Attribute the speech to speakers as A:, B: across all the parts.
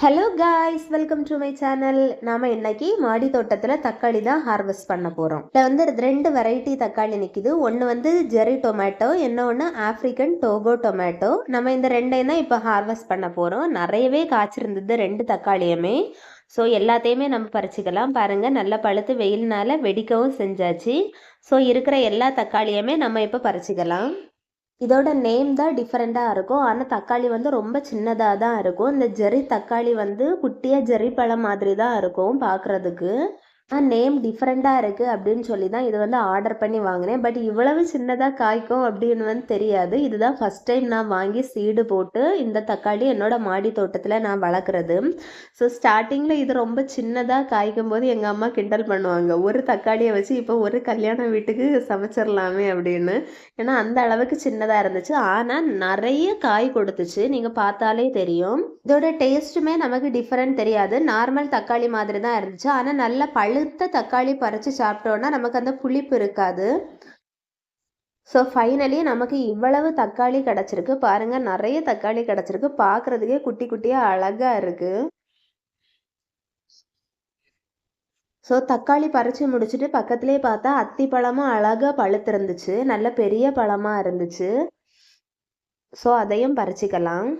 A: Hello guys welcome to my channel நாம இன்னைக்கு மாடி தோட்டத்தில் தக்காளி தான் ஹார்வெஸ்ட் பண்ண போகிறோம் இதில் வந்து ரெண்டு வெரைட்டி தக்காளி நிற்கிது ஒன்று வந்து ஜெரி டொமேட்டோ இன்னொன்று ஆஃப்ரிக்கன் டோகோ டொமேட்டோ நம்ம இந்த ரெண்டையும் தான் இப்போ ஹார்வெஸ்ட் பண்ண போகிறோம் நிறையவே காய்ச்சிருந்தது ரெண்டு தக்காளியுமே. ஸோ எல்லாத்தையுமே நம்ம பறிச்சுக்கலாம். பாருங்கள் நல்லா பழுத்து வெயில்னால வெடிக்கவும் செஞ்சாச்சு. ஸோ இருக்கிற எல்லா தக்காளியுமே நம்ம இப்போ பறிச்சுக்கலாம். இதோட நேம் தான் டிஃப்ரெண்ட்டாக இருக்கும். ஆனால் தக்காளி வந்து ரொம்ப சின்னதாக தான் இருக்கும். இந்த ஜெரி தக்காளி வந்து குட்டியாக ஜெரி பழம் மாதிரி தான் இருக்கும் பார்க்குறதுக்கு. நேம் டிஃப்ரெண்ட்டாக இருக்குது அப்படின்னு சொல்லி தான் இது வந்து ஆர்டர் பண்ணி வாங்கினேன். பட் இவ்வளவு சின்னதாக காய்க்கும் அப்படின்னு வந்து தெரியாது. இதுதான் ஃபஸ்ட் டைம் நான் வாங்கி சீடு போட்டு இந்த தக்காளி என்னோட மாடி தோட்டத்தில் நான் வளர்க்குறது. ஸோ ஸ்டார்டிங்கில் இது ரொம்ப சின்னதாக காய்க்கும் போது எங்கள் அம்மா கிண்டல் பண்ணுவாங்க. ஒரு தக்காளியை வச்சு இப்போ ஒரு கல்யாண வீட்டுக்கு சமைச்சிடலாமே அப்படின்னு. ஏன்னா அந்த அளவுக்கு சின்னதாக இருந்துச்சு. ஆனால் நிறைய காய் கொடுத்துச்சு. நீங்கள் பார்த்தாலே தெரியும். இதோட டேஸ்ட்டுமே நமக்கு டிஃப்ரெண்ட் தெரியாது. நார்மல் தக்காளி மாதிரி தான் இருந்துச்சு. ஆனால் நல்ல பழுத்த தக்காளி பறித்து சாப்பிட்டோன்னா நமக்கு அந்த புளிப்பு இருக்காது. ஸோ ஃபைனலி நமக்கு இவ்வளவு தக்காளி கிடச்சிருக்கு. பாருங்கள் நிறைய தக்காளி கிடச்சிருக்கு. பார்க்குறதுக்கே குட்டி குட்டியாக அழகாக இருக்குது ஸோ தக்காளி பறித்து முடிச்சுட்டு பக்கத்துலேயே பார்த்தா அத்தி பழமும் அழகாக பழுத்திருந்துச்சு. நல்ல பெரிய பழமாக இருந்துச்சு. ஸோ அதையும் பறிச்சிக்கலாம்.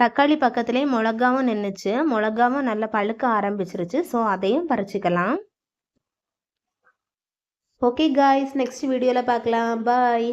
A: தக்காளி பக்கத்துலேயே மிளகாவும் நின்றுச்சு மிளகாவும் நல்லா பழுக்க ஆரம்பிச்சிருச்சு. ஸோ அதையும் பறிச்சுக்கலாம். ஓகே காய்ஸ் நெக்ஸ்ட் வீடியோவில் பார்க்கலாம். பாய்